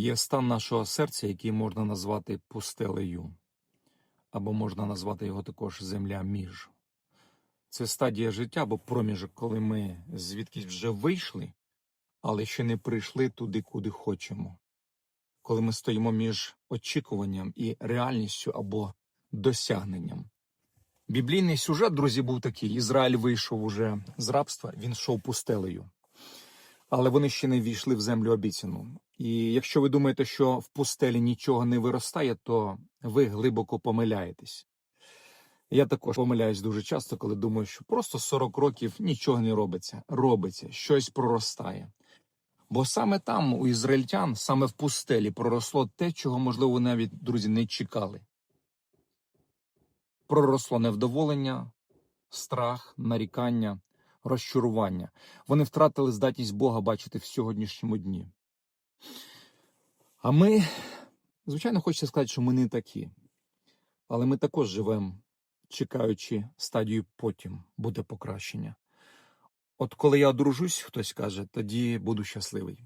Є стан нашого серця, який можна назвати пустелею, або можна назвати його також земля між. Це стадія життя або проміжок, коли ми звідкись вже вийшли, але ще не прийшли туди, куди хочемо. Коли ми стоїмо між очікуванням і реальністю або досягненням. Біблійний сюжет, друзі, був такий: Ізраїль вийшов уже з рабства, він йшов пустелею. Але вони ще не війшли в землю обіцяну. І якщо ви думаєте, що в пустелі нічого не виростає, то ви глибоко помиляєтесь. Я також помиляюсь дуже часто, коли думаю, що просто 40 років нічого не робиться. Робиться, щось проростає. Бо саме там, у ізраїльтян, саме в пустелі, проросло те, чого, можливо, навіть, друзі, не чекали. Проросло невдоволення, страх, нарікання, розчарування. Вони втратили здатність Бога бачити в сьогоднішньому дні. А ми, звичайно, хочеться сказати, що ми не такі. Але ми також живемо, чекаючи стадію потім буде покращення. От коли я одружусь, хтось каже, тоді буду щасливий.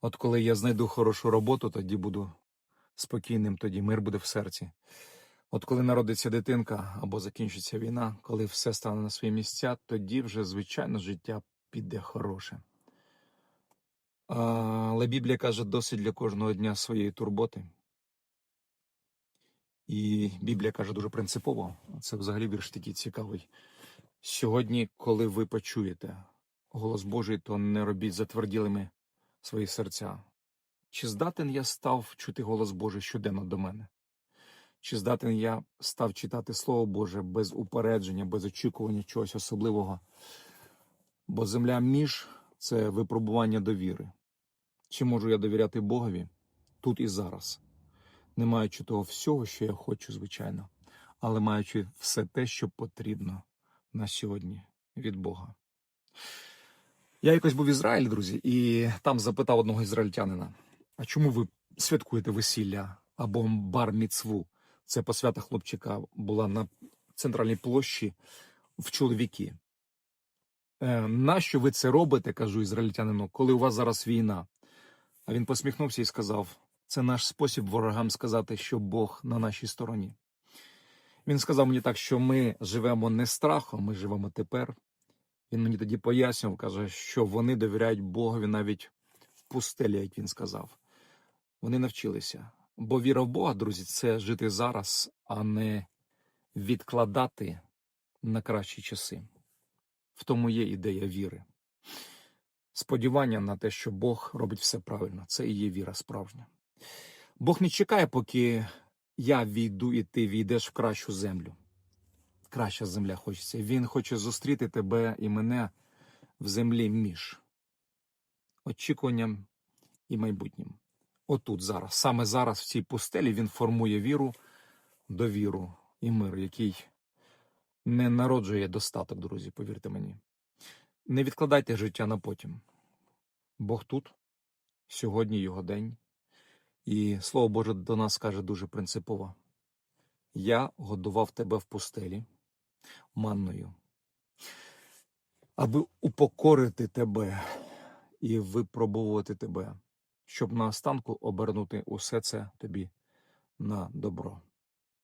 От коли я знайду хорошу роботу, тоді буду спокійним, тоді мир буде в серці. От коли народиться дитинка або закінчиться війна, коли все стане на свої місця, тоді вже, звичайно, життя піде хороше. Але Біблія каже, досить для кожного дня своєї турботи. І Біблія каже дуже принципово. Це взагалі вірш такий цікавий. Сьогодні, коли ви почуєте голос Божий, то не робіть затверділими свої серця. Чи здатен я став чути голос Божий щоденно до мене? Чи здатен я став читати Слово Боже без упередження, без очікування чогось особливого? Бо земля між це випробування довіри. Чи можу я довіряти Богові тут і зараз, не маючи того всього, що я хочу, звичайно, але маючи все те, що потрібно на сьогодні від Бога. Я якось був в Ізраїлі, друзі, і там запитав одного ізраїльтянина: а чому ви святкуєте весілля або бар-міцву? Це посвята хлопчика була на центральній площі в чоловіки. Е, нащо ви це робите, кажу ізраїльтянину, коли у вас зараз війна? А він посміхнувся і сказав: це наш спосіб ворогам сказати, що Бог на нашій стороні. Він сказав мені так, що ми живемо не страхом, ми живемо тепер. Він мені тоді пояснював, каже, що вони довіряють Богові навіть в пустелі, як він сказав. Вони навчилися. Бо віра в Бога, друзі, це жити зараз, а не відкладати на кращі часи. В тому є ідея віри. Сподівання на те, що Бог робить все правильно, це і є віра справжня. Бог не чекає, поки я війду і ти війдеш в кращу землю. Краща земля хочеться. Він хоче зустріти тебе і мене в землі між очікуванням і майбутнім. Отут зараз, саме зараз, в цій пустелі, він формує віру, довіру і мир, який не народжує достаток, друзі, повірте мені. Не відкладайте життя на потім. Бог тут, сьогодні його день. І слово Боже до нас каже дуже принципово: Я годував тебе в пустелі манною, аби упокорити тебе і випробувати тебе, щоб наостанку обернути усе це тобі на добро.